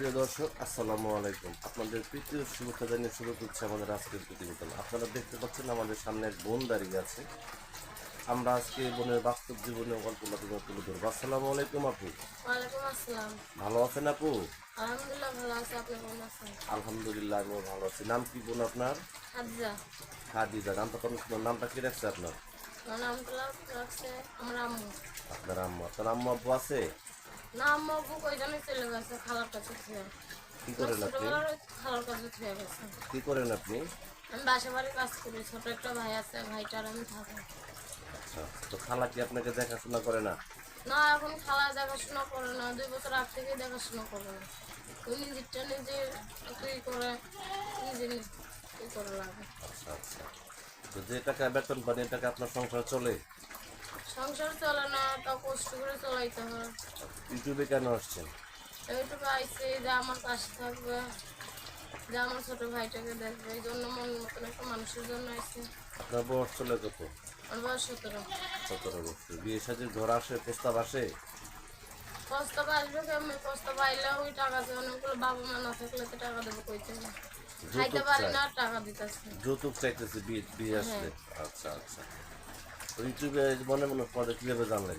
প্রিয় দর্শক আসসালামু আলাইকুম। আপনাদের তৃতীয় শুভেচ্ছা জানিয়ে শুরু করছে আমাদের আজকের প্রতিবেদন। আপনারা দেখতে পাচ্ছেন আমাদের সামনে এক বোন দাঁড়িয়ে আছে। আমরা আজকে বোনের বাস্তব জীবনে গল্পটা তুলে তুলে ধরবো। আসসালামু আলাইকুম আপু। ভালো আছেন আপু? আলহামদুলিল্লাহ ভালো আছে আপনি কেমন আছেন? আলহামদুলিল্লাহ আমিও ভালো আছি। নাম কি বোন আপনার? হাজরা খাদিজা নামটা কোন নামটা কি রাখছে আপনার? আমার আম্মু। আপনার আম্মা। আপনার আম্মু আছে? না আম্মু আব্বু কই চলে গেছে খালার কাছে ছুঁয়ে কি করেন আপনি? খালার কাছে ছুঁয়ে গেছে। কি করেন আপনি? আমি বাসা বাড়ি কাজ করি ছোট একটা ভাই আছে ভাইটার আমি থাকি। আচ্ছা তো খালা কি আপনাকে দেখাশোনা করে না? না এখন খালা দেখাশোনা করে না দুই বছর আগ থেকে দেখাশোনা করে। না ওই নিজেরটা নিজে তুই করে নিজে নিজে করে লাগে। আচ্ছা আচ্ছা। তো যে টাকা বেতন পান এই টাকা আপনার সংসার চলে? সংসার চলে না তা কষ্ট করে চলাইতে হয়। ইউটিউবে কেন আসছেন? এইটুকু আইসে যে আমার পাশে থাকবে যে আমার ছোট ভাইটাকে দেখবে এই জন্য মন মতন একটা মানুষের জন্য আইসে আপনার বয়স চলে কত? আমার বয়স সতেরো। সতেরো বছর। বিয়ে সাজে ঘর আসে প্রস্তাব আসে? প্রস্তাব আসবে কেমন? প্রস্তাব আইলে ওই টাকা দিয়ে অনেকগুলো বাবা মা না থাকলে তো টাকা দেবো কইতে না খাইতে পারি না টাকা দিতেছে। যৌতুক চাইতেছে বিয়ে বিয়ে আসলে। আচ্ছা আচ্ছা। তো ইউটিউবে মনে মানুষ পদে কীভাবে জানলেন?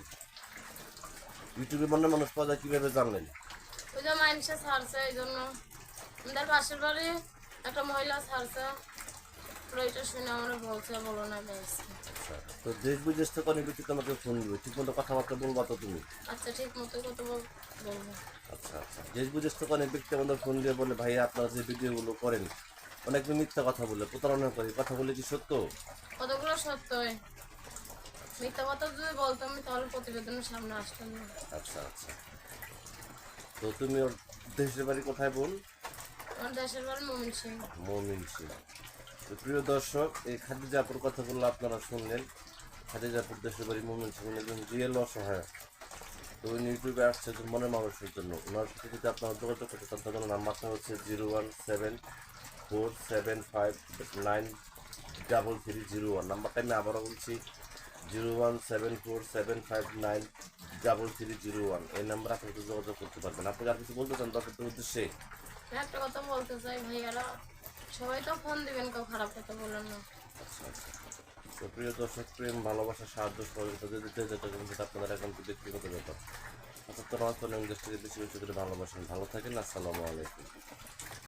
ইউটিউবে মনে মানুষ পদে কীভাবে জানলেন? ওই যে মানুষে ছাড়ছে এই জন্য। আমাদের পাশের বাড়ি একটা মহিলা ছাড়ছে। ওইটা শুনে আমরা বলছে বলো না আচ্ছা তো দেশ বিদেশ থেকে অনেক তোমাকে ফোন দিবে। ঠিক মতো কথাবার্তা বলবা তো তুমি? আচ্ছা ঠিক মতো বলব। আচ্ছা আচ্ছা। দেশ বিদেশ থেকে অনেক ব্যক্তি আমাদের ফোন দিয়ে বলে ভাই আপনারা যে ভিডিওগুলো করেন অনেক মিথ্যা কথা বলে প্রতারণা করে। কথা বলে কি সত্য? কতগুলো সত্য মিথ্যা কথা যদি বলতাম আমি তাহলে প্রতিবেদনের সামনে আসতাম না। আচ্ছা আচ্ছা। তো তুমি ওর দেশের বাড়ি কোথায় বল আমার দেশের বাড়ি মমিন সিং। মমিন সিং। তো প্রিয় দর্শক এই খাদিজাপুর কথা বললে আপনারা শুনলেন। খাদিজাপুর দেশের বাড়ি মমিন সিং একজন রিয়েল অসহায়। তো উনি ইউটিউবে আসছে তো মনের মানুষের জন্য। ওনার সাথে যদি আপনারা যোগাযোগ করতে চান তাহলে নাম্বারটা হচ্ছে zero one seven four seven five nine double three zero one. নাম্বারটা আমি আবারও বলছি zero one seven four seven five nine double three zero one. এই নাম্বার আপনি যোগাযোগ করতে পারবেন। আপনি আর কিছু বলতে চান দর্শকদের উদ্দেশ্যে একটা কথা বলতে চাই ভাইয়ারা। সবাই তো ফোন দিবেন কেউ খারাপ কথা বলেন না। আচ্ছা আচ্ছা। তো প্রিয় দর্শক প্রেম ভালোবাসা সাহায্য সহযোগিতা যদি দিতে যেতে সেটা আপনাদের এখন ব্যক্তিগত ব্যাপার। অর্থাৎ তো দেশ বেশি বেশি করে ভালোবাসেন। ভালো থাকেন আসসালামু আলাইকুম।